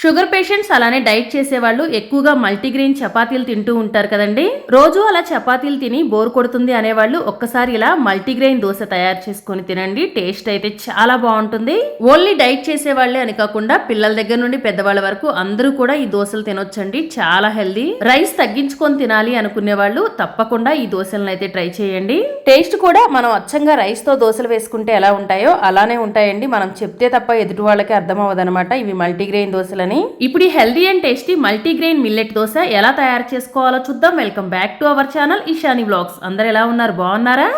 Sugar patients అలానే diet చేసేవాళ్ళు ఎక్కువగా మల్టీగ్రెయిన్ చపాతీలు తింటూ ఉంటారు కదండి. రోజు అలా చపాతీలు తిని బోర్ కొడుతుంది అనేవాళ్ళు ఒక్కసారి ఇలా మల్టీగ్రెయిన్ దోశ తయారు చేసుకొని తినండి. టేస్ట్ అయితే చాలా బాగుంటుంది. ఓన్లీ డైట్ చేసే వాళ్ళే అని కాకుండా పిల్లల దగ్గర నుండి పెద్దవాళ్ళ వరకు అందరూ కూడా ఈ దోశలు తినొచ్చండి. చాలా హెల్దీ. రైస్ తగ్గించుకొని తినాలి అనుకునే వాళ్ళు తప్పకుండా ఈ దోశలను అయితే ట్రై చేయండి. టేస్ట్ కూడా మనం అచ్చంగా రైస్తో దోశలు వేసుకుంటే ఎలా ఉంటాయో అలానే ఉంటాయండి. మనం చెప్తే తప్ప ఎదుటి వాళ్ళకి అర్థం అవ్వదనమాట ఇవి మల్టీగ్రెయిన్ దోశలని ఇప్పుడు ఈ healthy and tasty multigrain millet dosa ఎలా తయారు చేసుకోవాలో చూద్దాం. Welcome back to our channel Ishani blogs అందరు ఎలా ఉన్నారు? బాగున్నారా?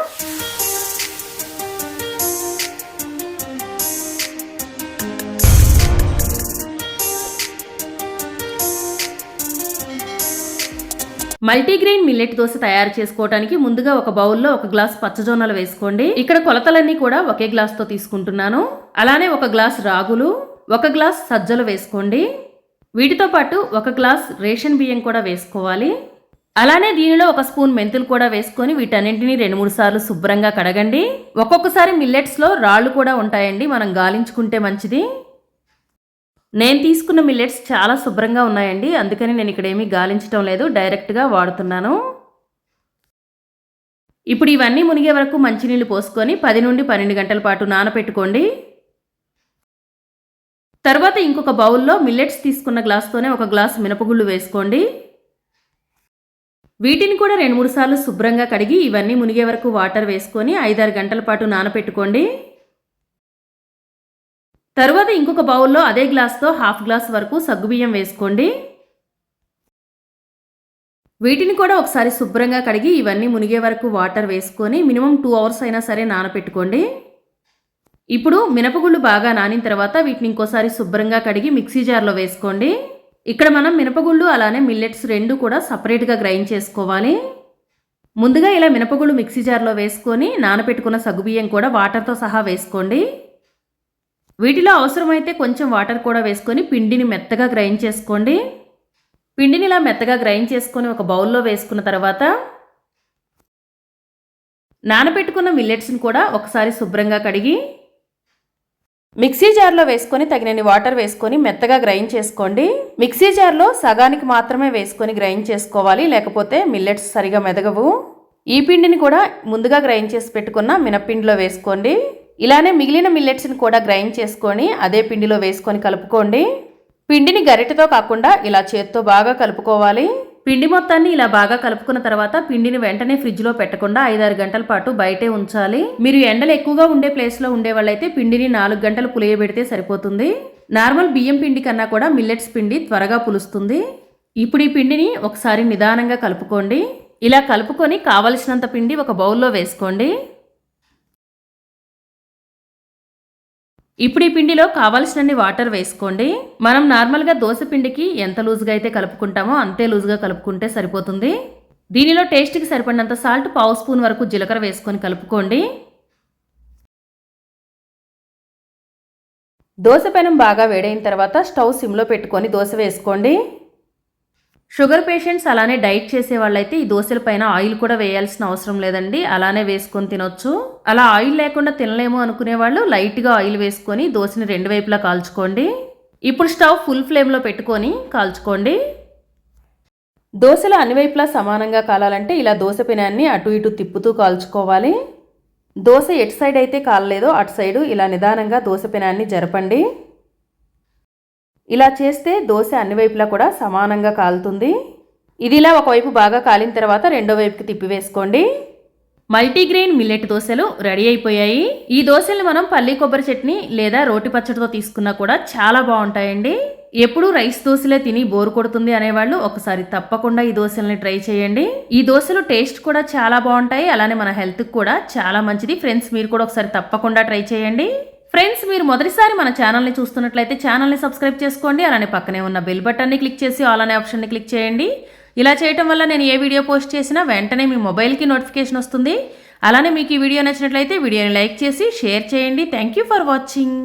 మల్టీగ్రెయిన్ మిల్లెట్ దోశ తయారు చేసుకోవడానికి ముందుగా ఒక బౌల్లో ఒక గ్లాస్ పచ్చజొన్నలు వేసుకోండి. ఇక్కడ కొలతలన్నీ కూడా ఒకే గ్లాస్తో తీసుకుంటున్నాను. అలానే ఒక గ్లాస్ రాగులు ఒక గ్లాస్ సజ్జలు వేసుకోండి. వీటితో పాటు ఒక గ్లాస్ రేషన్ బియ్యం కూడా వేసుకోవాలి. అలానే దీనిలో ఒక స్పూన్ మెంతులు కూడా వేసుకొని వీటన్నింటినీ రెండు మూడు సార్లు శుభ్రంగా కడగండి. ఒక్కొక్కసారి మిల్లెట్స్లో రాళ్ళు కూడా ఉంటాయండి మనం గాలించుకుంటే మంచిది. నేను తీసుకున్న మిల్లెట్స్ చాలా శుభ్రంగా ఉన్నాయండి అందుకని నేను ఇక్కడ ఏమీ గాలించడం లేదు డైరెక్ట్గా వాడుతున్నాను. ఇప్పుడు ఇవన్నీ మునిగే వరకు మంచినీళ్ళు పోసుకొని పది నుండి పన్నెండు గంటల పాటు నానపెట్టుకోండి. తర్వాత ఇంకొక బౌల్లో మిల్లెట్స్ తీసుకున్న గ్లాస్తోనే ఒక గ్లాస్ మినపగుళ్ళు వేసుకోండి. వీటిని కూడా రెండు మూడు సార్లు శుభ్రంగా కడిగి ఇవన్నీ మునిగే వరకు వాటర్ వేసుకొని ఐదారు గంటల పాటు నానపెట్టుకోండి. తరువాత ఇంకొక బౌల్లో అదే గ్లాస్తో హాఫ్ గ్లాస్ వరకు సగ్గుబియ్యం వేసుకోండి. వీటిని కూడా ఒకసారి శుభ్రంగా కడిగి ఇవన్నీ మునిగే వరకు వాటర్ వేసుకొని మినిమం టూ అవర్స్ అయినా సరే నానపెట్టుకోండి. ఇప్పుడు మినపగుళ్ళు బాగా నానిన తర్వాత వీటిని ఇంకోసారి శుభ్రంగా కడిగి మిక్సీ జార్లో వేసుకోండి. ఇక్కడ మనం మినపగుళ్ళు అలానే మిల్లెట్స్ రెండు కూడా సపరేట్గా గ్రైండ్ చేసుకోవాలి. ముందుగా ఇలా మినపగుళ్ళు మిక్సీ జార్లో వేసుకొని నానపెట్టుకున్న సగుబియ్యం కూడా వాటర్తో సహా వేసుకోండి. వీటిలో అవసరమైతే కొంచెం వాటర్ కూడా వేసుకొని పిండిని మెత్తగా గ్రైండ్ చేసుకోండి. పిండిని ఇలా మెత్తగా గ్రైండ్ చేసుకొని ఒక బౌల్లో వేసుకున్న తర్వాత నానబెట్టుకున్న మిల్లెట్స్ని కూడా ఒకసారి శుభ్రంగా కడిగి మిక్సీ జార్లో వేసుకొని తగినన్ని వాటర్ వేసుకొని మెత్తగా గ్రైండ్ చేసుకోండి. మిక్సీ జార్లో సగానికి మాత్రమే వేసుకొని గ్రైండ్ చేసుకోవాలి లేకపోతే మిల్లెట్స్ సరిగా మెదగవు. ఈ పిండిని కూడా ముందుగా గ్రైండ్ చేసి పెట్టుకున్న మినపిండిలో వేసుకోండి. ఇలానే మిగిలిన మిల్లెట్స్ని కూడా గ్రైండ్ చేసుకొని అదే పిండిలో వేసుకొని కలుపుకోండి. పిండిని గరిటెతో కాకుండా ఇలా చేత్తో బాగా కలుపుకోవాలి. పిండి మొత్తాన్ని ఇలా బాగా కలుపుకున్న తర్వాత పిండిని వెంటనే ఫ్రిడ్జ్లో పెట్టకుండా ఐదారు గంటల పాటు బయటే ఉంచాలి. మీరు ఎండలు ఎక్కువగా ఉండే ప్లేస్లో ఉండే వాళ్ళైతే పిండిని నాలుగు గంటలు పులియబెడితే సరిపోతుంది. నార్మల్ బియ్యం పిండి కన్నా కూడా మిల్లెట్స్ పిండి త్వరగా పులుస్తుంది. ఇప్పుడు ఈ పిండిని ఒకసారి నిదానంగా కలుపుకోండి. ఇలా కలుపుకొని కావలసినంత పిండి ఒక బౌల్లో వేసుకోండి. ఇప్పుడు ఈ పిండిలో కావాల్సినన్ని వాటర్ వేసుకోండి. మనం నార్మల్గా దోశ పిండికి ఎంత లూజ్గా అయితే కలుపుకుంటామో అంతే లూజ్గా కలుపుకుంటే సరిపోతుంది. దీనిలో టేస్ట్కి సరిపడినంత సాల్ట్ పావు స్పూన్ వరకు జీలకర్ర వేసుకొని కలుపుకోండి. దోశ పెనం బాగా వేడైన తర్వాత స్టవ్ సిమ్లో పెట్టుకొని దోశ వేసుకోండి. షుగర్ పేషెంట్స్ అలానే డైట్ చేసే వాళ్ళైతే ఈ దోశల పైన ఆయిల్ కూడా వేయాల్సిన అవసరం లేదండి. అలానే వేసుకొని తినొచ్చు. అలా ఆయిల్ లేకుండా తినలేము అనుకునే వాళ్ళు లైట్గా ఆయిల్ వేసుకొని దోశని రెండు వైపులా కాల్చుకోండి. ఇప్పుడు స్టవ్ ఫుల్ ఫ్లేమ్లో పెట్టుకొని కాల్చుకోండి. దోశలు అన్ని వైపులా సమానంగా కాలాలంటే ఇలా దోశ పెనాన్ని అటు ఇటు తిప్పుతూ కాల్చుకోవాలి. దోశ ఎటు సైడ్ అయితే కాలలేదో అటు సైడు ఇలా నిదానంగా దోశ పెనాన్ని జరపండి. ఇలా చేస్తే దోశ అన్ని వైపులా కూడా సమానంగా కాలుతుంది. ఇది ఇలా ఒకవైపు బాగా కాలిన తర్వాత రెండో వైపుకి తిప్పివేసుకోండి మల్టీగ్రెయిన్ మిల్లెట్ దోశలు రెడీ అయిపోయాయి. ఈ దోశల్ని మనం పల్లి కొబ్బరి చట్నీ లేదా రోటి పచ్చడితో తీసుకున్నా కూడా చాలా బాగుంటాయండి. ఎప్పుడు రైస్ దోశలే తిని బోరు కొడుతుంది అనేవాళ్ళు ఒకసారి తప్పకుండా ఈ దోశల్ని ట్రై చేయండి. ఈ దోశలు టేస్ట్ కూడా చాలా బాగుంటాయి. అలానే మన హెల్త్కి కూడా చాలా మంచిది. ఫ్రెండ్స్ మీరు కూడా ఒకసారి తప్పకుండా ట్రై చేయండి. ఫ్రెండ్స్ మీరు మొదటిసారి మన ఛానల్ని చూస్తున్నట్లయితే ఛానల్ని సబ్స్క్రైబ్ చేసుకోండి అలానే పక్కనే ఉన్న బెల్ బటన్ని క్లిక్ చేసి ఆల్ అనే ఆప్షన్ని క్లిక్ చేయండి. ఇలా చేయటం వల్ల నేను ఏ వీడియో పోస్ట్ చేసినా వెంటనే మీ మొబైల్కి నోటిఫికేషన్ వస్తుంది. అలానే మీకు ఈ వీడియో నచ్చినట్లయితే వీడియోని లైక్ చేసి షేర్ చేయండి. Thank you for watching.